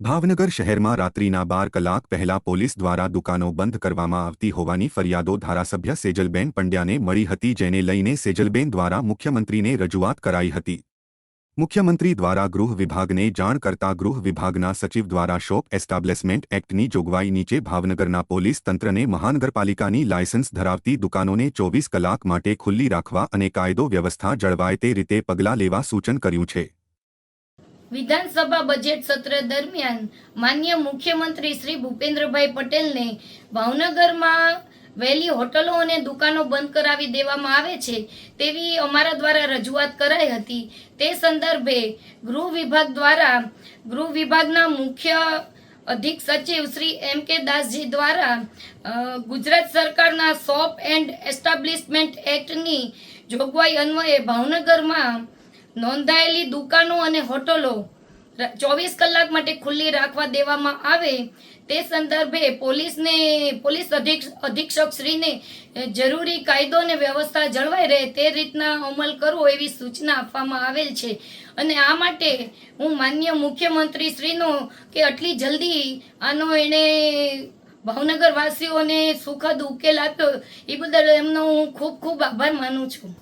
ભાવનગર શહેરમાં રાત્રિના બાર કલાક પહેલા પોલીસ દ્વારા દુકાનો બંધ કરવામાં આવતી હોવાની ફરિયાદો ધારાસભ્ય સેજલબેન પંડ્યાને મળી હતી, જેને લઈને સેજલબેન દ્વારા મુખ્યમંત્રીને રજૂઆત કરાઈ હતી. મુખ્યમંત્રી દ્વારા ગૃહ વિભાગને જાણ કરતા ગૃહ વિભાગના સચિવ દ્વારા શોપ એસ્ટાબ્લિશમેન્ટ એક્ટની જોગવાઈ નીચે ભાવનગરના પોલીસ તંત્રને મહાનગરપાલિકાની લાયસન્સ ધરાવતી દુકાનોને ચોવીસ કલાક માટે ખુલ્લી રાખવા અને કાયદો વ્યવસ્થા જળવાય તે રીતે પગલાં લેવા સૂચન કર્યું છે. વિધાનસભા બજેટ સત્ર દરમિયાન માન્ય મુખ્યમંત્રી શ્રી ભૂપેન્દ્રભાઈ પટેલને ભાવનગરમાં વહેલી હોટલો અને દુકાનો બંધ કરાવી દેવામાં આવે છે તેવી અમારા દ્વારા રજૂઆત કરાઈ હતી. તે સંદર્ભે ગૃહ વિભાગ દ્વારા ગૃહ વિભાગના મુખ્ય અધિક સચિવ શ્રી એમ કે દાસજી દ્વારા ગુજરાત સરકારના શોપ એન્ડ એસ્ટાબ્લિશમેન્ટ એક્ટની જોગવાઈ અન્વયે ભાવનગરમાં નોંધાયેલી દુકાનો અને હોટલો ચોવીસ કલાક માટે ખુલ્લી રાખવા દેવામાં આવે તે સંદર્ભે પોલીસને, પોલીસ અધિક્ષક શ્રીને જરૂરી કાયદો અને વ્યવસ્થા જળવાઈ રહે તે રીતના અમલ કરવો એવી સૂચના આપવામાં આવેલ છે. અને આ માટે હું માન્ય મુખ્યમંત્રી શ્રીનો કે આટલી જલ્દી આનો એણે ભાવનગર વાસીઓને સુખદ ઉકેલ આપ્યો, એ બદલ એમનો હું ખૂબ ખૂબ આભાર માનું છું.